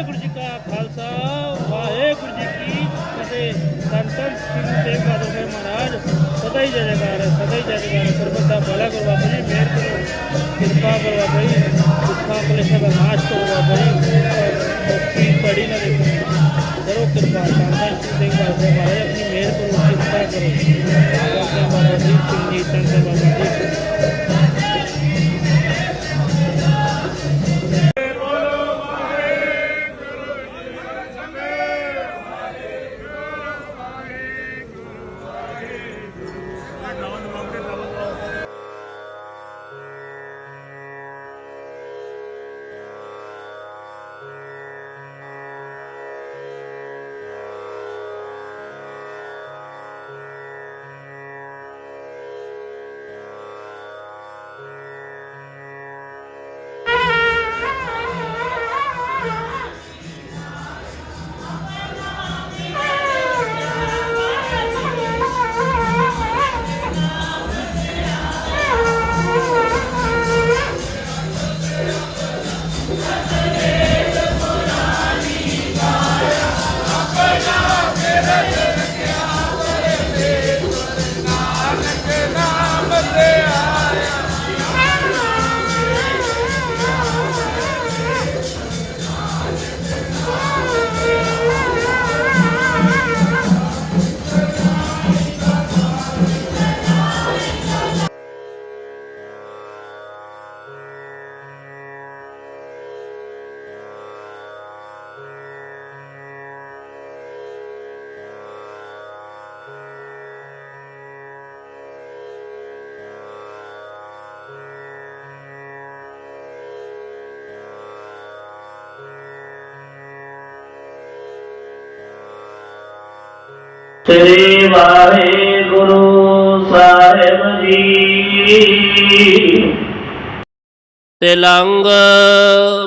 ਵਾਹਿਗੁਰੂ ਜੀ ਕਾ ਖਾਲਸਾ ਵਾਹਿਗੁਰੂ ਜੀ ਕੀ ਫਤਿਹ ਧੰਨ ਧੰਨ ਸ੍ਰੀ ਗੁਰੂ ਤੇਗ ਬਹਾਦਰ ਸਾਹਿਬ ਮਹਾਰਾਜ ਸਦਾ ਹੀ ਜੈ ਜੈਕਾਰ ਹੈ ਸਦਾ ਹੀ ਜੈ ਜੈਕਾਰ ਹੈ ਸਰਬਤ ਦਾ ਭਲਾ ਕਰੋ ਬਾਬਾ ਜੀ ਮਿਹਰ ਕਰੋ ਕਿਰਪਾ ਕਰੋ ਬਾਬਾ ਜੀ ਦੁੱਖਾਂ ਕਲੇਸ਼ਾਂ ਦਾ ਨਾਸ਼ ਕਰੋ ਬਾਬਾ ਜੀ ਮੁਕਤੀ ਪੜੀ ਨਾ ਦੇਖੋ ਕਰੋ ਕਿਰਪਾ ਧੰਨ ਧੰਨ ਸ੍ਰੀ ਤੇਗ ਬਹਾਦਰ ਸਾਹਿਬ ਮਹਾਰਾਜ ਆਪਣੀ ਮਿਹਰ ਕਰੋ ਕਿਰਪਾ ਕਰੋ ਬਾਬਾ ਜੀ ਸਿੰਘ ਜੀ ਧੰਨ ਧੰਨ Yes, ਸ੍ਰੀ ਵਾਹਿਗੁਰੂ ਸਾਹਿਬ ਜੀ। ਤਿਲੰਗ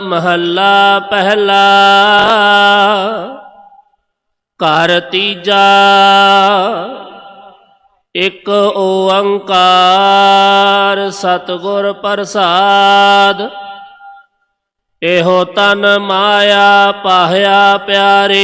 ਮਹੱਲਾ ਪਹਿਲਾ, ਘਰ ਤੀਜਾ, ਇੱਕ ਓੰਕਾਰ ਸਤਿਗੁਰ ਪ੍ਰਸਾਦ। ਇਹੋ ਤਨ ਮਾਇਆ ਪਾਹਿਆ ਪਿਆਰੇ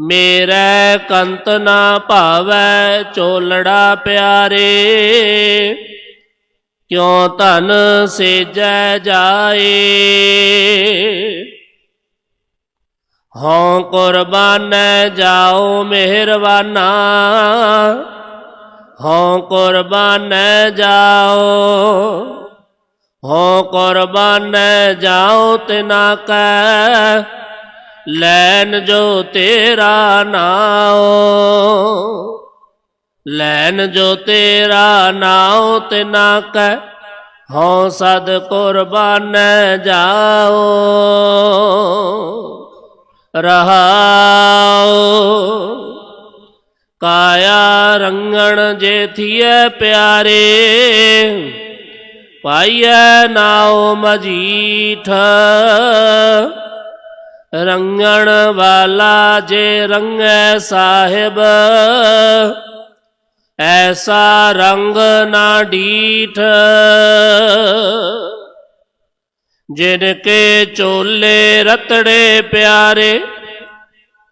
ਮੇਰੇ ਕੰਤ ਨਾ ਭਾਵੈ ਚੋਲੜਾ ਪਿਆਰੇ, ਕਿਉ ਧਨ ਸੇਜੈ ਜਾਏ? ਹਉ ਕੁਰਬਾਨੈ ਜਾਓ ਮਿਹਰਬਾਨਾ, ਹਉ ਕੁਰਬਾਨੈ ਜਾਓ, ਹਉ ਕੁਰਬਾਨੈ ਜਾਓ ਤਿਨਾ ਕੈ ਲੈਨ ਜੋ ਤੇਰਾ ਨਾਉ, ਲੈਨ ਜੋ ਤੇਰਾ ਨਾਉ ਨਾ ਕੈ ਹਉ ਸਦ ਕੁਰਬਾਨ ਜਾਓ ਰਹਾਉ, ਕਾਇਆ ਰੰਗਣ ਜੇਥੀਐ ਪਿਆਰੇ, ਪਾਈਐ ਨਾਉ ਮਜੀਠ। ਰੰਗਣ ਵਾਲਾ ਜੇ ਰੰਗੈ ਸਾਹਿਬ, ਐਸਾ ਰੰਗ ਨਾ ਡੀਠ। ਜਿਨ ਕੇ ਚੋਲੇ ਰਤੜੇ ਪਿਆਰੇ,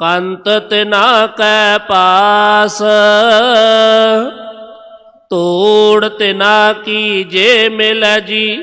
ਕੰਤ ਤੇ ਨਾ ਕੈ ਪਾਸ। ਤੋੜ ਤੇ ਨਾ ਕੀ ਜੇ ਮਿਲ ਜੀ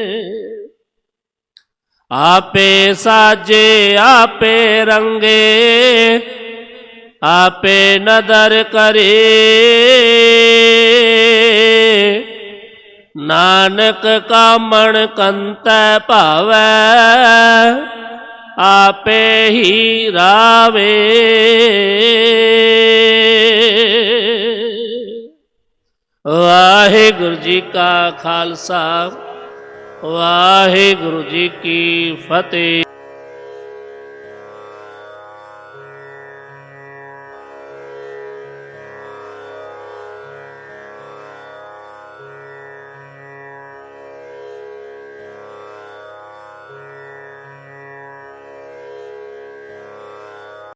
ਆਪੇ ਸਾਜੇ, ਆਪੇ ਰੰਗੇ, ਆਪੇ ਨਦਰ ਕਰੇ। ਨਾਨਕ ਕਾਮਣ ਕੰਤੈ ਭਾਵੈ, ਆਪੇ ਹੀ ਰਾਵੇ। ਵਾਹਿਗੁਰੂ ਜੀ ਕਾ ਖਾਲਸਾ। ਵਾਹਿਗੁਰੂ ਜੀ ਕੀ ਫਤਿਹ।